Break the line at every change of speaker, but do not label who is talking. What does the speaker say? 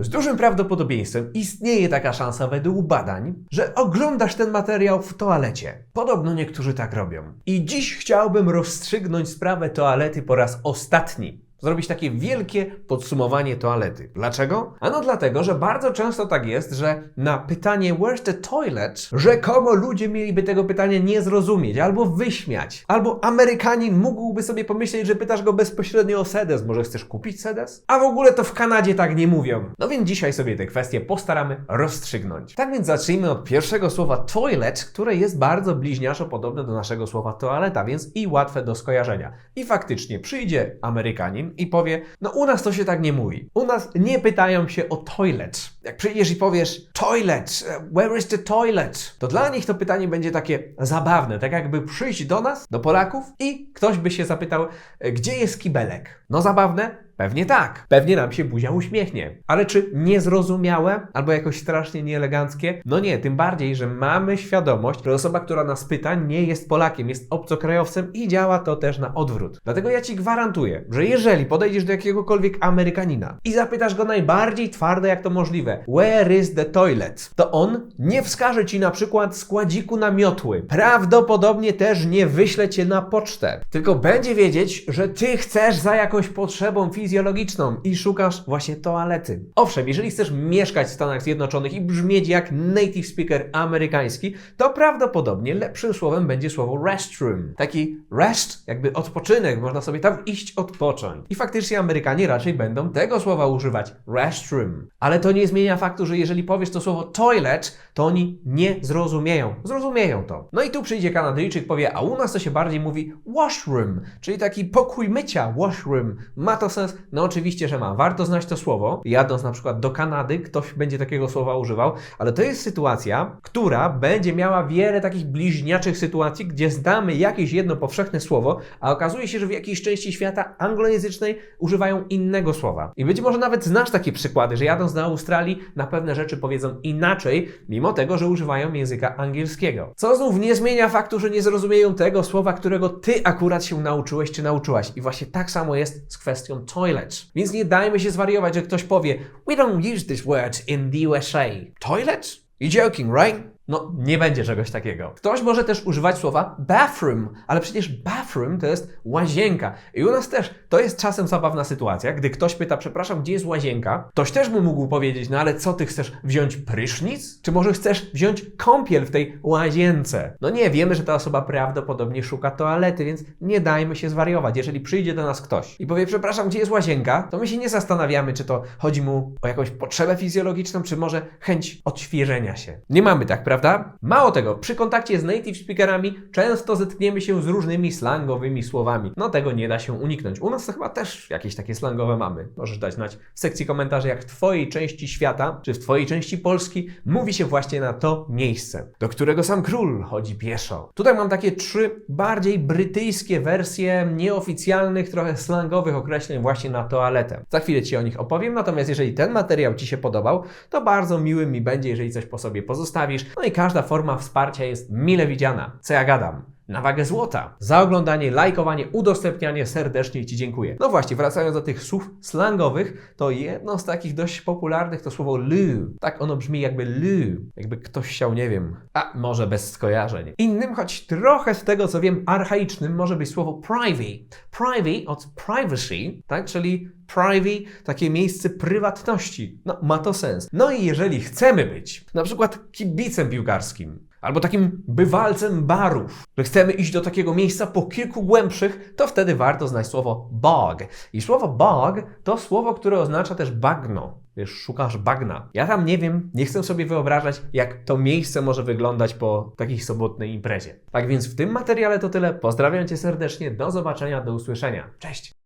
Z dużym prawdopodobieństwem istnieje taka szansa według badań, że oglądasz ten materiał w toalecie. Podobno niektórzy tak robią. I dziś chciałbym rozstrzygnąć sprawę toalety po raz ostatni. Zrobić takie wielkie podsumowanie toalety. Dlaczego? Ano dlatego, że bardzo często tak jest, że na pytanie Where's the toilet? rzekomo ludzie mieliby tego pytania nie zrozumieć, albo wyśmiać, albo Amerykanin mógłby sobie pomyśleć, że pytasz go bezpośrednio o sedes. Może chcesz kupić sedes? A w ogóle to w Kanadzie tak nie mówią. No więc dzisiaj sobie te kwestie postaramy rozstrzygnąć. Tak więc zacznijmy od pierwszego słowa toilet, które jest bardzo bliźniaczo podobne do naszego słowa toaleta, więc i łatwe do skojarzenia. I faktycznie przyjdzie Amerykanin i powie, no u nas to się tak nie mówi. U nas nie pytają się o toilet. Jak przyjdziesz i powiesz toilet, uh, where is the toilet? To dla nich to pytanie będzie takie zabawne, tak jakby przyjść do nas, do Polaków i ktoś by się zapytał, e, gdzie jest kibelek? No zabawne? Pewnie tak. Pewnie nam się buzia uśmiechnie. Ale czy niezrozumiałe albo jakoś strasznie nieeleganckie? No nie, tym bardziej, że mamy świadomość, że osoba, która nas pyta, nie jest Polakiem, jest obcokrajowcem i działa to też na odwrót. Dlatego ja ci gwarantuję, że jeżeli podejdziesz do jakiegokolwiek Amerykanina i zapytasz go najbardziej twarde jak to możliwe, where is the toilet? To on nie wskaże ci na przykład składziku na miotły. Prawdopodobnie też nie wyśle cię na pocztę. Tylko będzie wiedzieć, że ty chcesz za jakąś potrzebą fizjologiczną i szukasz właśnie toalety. Owszem, jeżeli chcesz mieszkać w Stanach Zjednoczonych i brzmieć jak native speaker amerykański, to prawdopodobnie lepszym słowem będzie słowo restroom. Taki rest, jakby odpoczynek, można sobie tam iść odpocząć. I faktycznie Amerykanie raczej będą tego słowa używać, restroom. Ale to nie zmienia faktu, że jeżeli powiesz to słowo toilet, to oni nie zrozumieją. Zrozumieją to. No i tu przyjdzie Kanadyjczyk, powie, a u nas to się bardziej mówi washroom, czyli taki pokój mycia, washroom. Ma to sens? No oczywiście, że ma. Warto znać to słowo. Jadąc na przykład do Kanady, ktoś będzie takiego słowa używał, ale to jest sytuacja, która będzie miała wiele takich bliźniaczych sytuacji, gdzie znamy jakieś jedno powszechne słowo, a okazuje się, że w jakiejś części świata anglojęzycznej używają innego słowa. I być może nawet znasz takie przykłady, że jadąc do Australii na pewne rzeczy powiedzą inaczej, mimo tego, że używają języka angielskiego. Co znów nie zmienia faktu, że nie zrozumieją tego słowa, którego ty akurat się nauczyłeś czy nauczyłaś. I właśnie tak samo jest z kwestią toilet. Więc nie dajmy się zwariować, że ktoś powie We don't use this word in the USA. Toilet? You joking, right? No, nie będzie czegoś takiego. Ktoś może też używać słowa bathroom, ale przecież bathroom to jest łazienka. I u nas też to jest czasem zabawna sytuacja, gdy ktoś pyta, przepraszam, gdzie jest łazienka? Ktoś też by mógł powiedzieć, no ale co ty chcesz wziąć prysznic? Czy może chcesz wziąć kąpiel w tej łazience? No nie, wiemy, że ta osoba prawdopodobnie szuka toalety, więc nie dajmy się zwariować. Jeżeli przyjdzie do nas ktoś i powie, przepraszam, gdzie jest łazienka, to my się nie zastanawiamy, czy to chodzi mu o jakąś potrzebę fizjologiczną, czy może chęć odświeżenia się. Nie mamy tak, prawda? Mało tego, przy kontakcie z native speakerami często zetkniemy się z różnymi slangowymi słowami. No tego nie da się uniknąć. U nas to chyba też jakieś takie slangowe mamy. Możesz dać znać w sekcji komentarzy, jak w Twojej części świata, czy w Twojej części Polski mówi się właśnie na to miejsce, do którego sam król chodzi pieszo. Tutaj mam takie trzy bardziej brytyjskie wersje nieoficjalnych, trochę slangowych określeń właśnie na toaletę. Za chwilę Ci o nich opowiem, natomiast jeżeli ten materiał Ci się podobał, to bardzo miłym mi będzie, jeżeli coś po sobie pozostawisz. No i każda forma wsparcia jest mile widziana. Co ja gadam? Na wagę złota. Za oglądanie, lajkowanie, udostępnianie serdecznie Ci dziękuję. No właśnie, wracając do tych słów slangowych, to jedno z takich dość popularnych to słowo lu. Tak ono brzmi jakby lu, jakby ktoś chciał, nie wiem, a może bez skojarzeń. Innym, choć trochę z tego co wiem, archaicznym może być słowo privy. Privy od privacy, tak, czyli privy, takie miejsce prywatności. No, ma to sens. No i jeżeli chcemy być na przykład kibicem piłkarskim, albo takim bywalcem barów, że chcemy iść do takiego miejsca po kilku głębszych, to wtedy warto znać słowo bog. I słowo bog to słowo, które oznacza też bagno. Wiesz, szukasz bagna. Ja tam nie wiem, nie chcę sobie wyobrażać, jak to miejsce może wyglądać po takiej sobotnej imprezie. Tak więc w tym materiale to tyle. Pozdrawiam Cię serdecznie, do zobaczenia, do usłyszenia. Cześć!